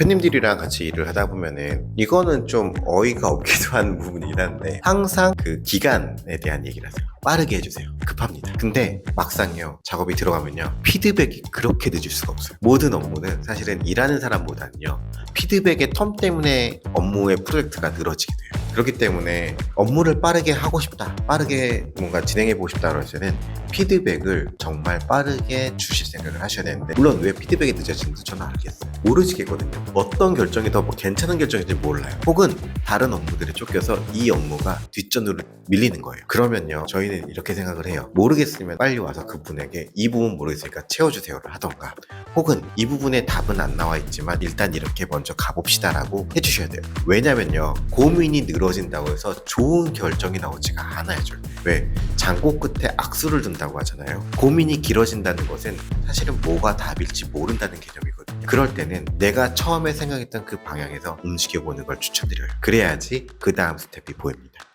대표님들이랑 같이 일을 하다 보면은 이거는 좀 어이가 없기도 한 부분이긴 한데 항상 그 기간에 대한 얘기를 하세요. 빠르게 해주세요. 급합니다. 근데 막상요 작업이 들어가면요 피드백이 그렇게 늦을 수가 없어요. 모든 업무는 사실은 일하는 사람보다는요 피드백의 텀 때문에 업무의 프로젝트가 늘어지게 돼요. 그렇기 때문에 업무를 빠르게 하고 싶다, 빠르게 뭔가 진행해 보고 싶다 그럴 때는 피드백을 정말 빠르게 주실 생각을 하셔야 되는데 물론 왜 피드백이 늦어지는지 저는 알겠어요. 모르시겠거든요. 어떤 결정이 더 뭐 괜찮은 결정인지 몰라요. 혹은 다른 업무들에 쫓겨서 이 업무가 뒷전으로 밀리는 거예요. 그러면요 저희는 이렇게 생각을 해요. 모르겠으면 빨리 와서 그분에게 이 부분 모르겠으니까 채워주세요를 하던가 혹은 이 부분에 답은 안 나와 있지만 일단 이렇게 먼저 가봅시다라고 해주셔야 돼요. 왜냐면요 고민이 늘어진다고 해서 좋은 결정이 나오지가 않아요. 절대. 왜 장고 끝에 악수를 둔다고 하잖아요. 고민이 길어진다는 것은 사실은 뭐가 답일지 모른다는 개념이거든요. 그럴 때는 내가 처음에 생각했던 그 방향에서 움직여보는 걸 추천드려요. 그래야지 그 다음 스텝이 보입니다.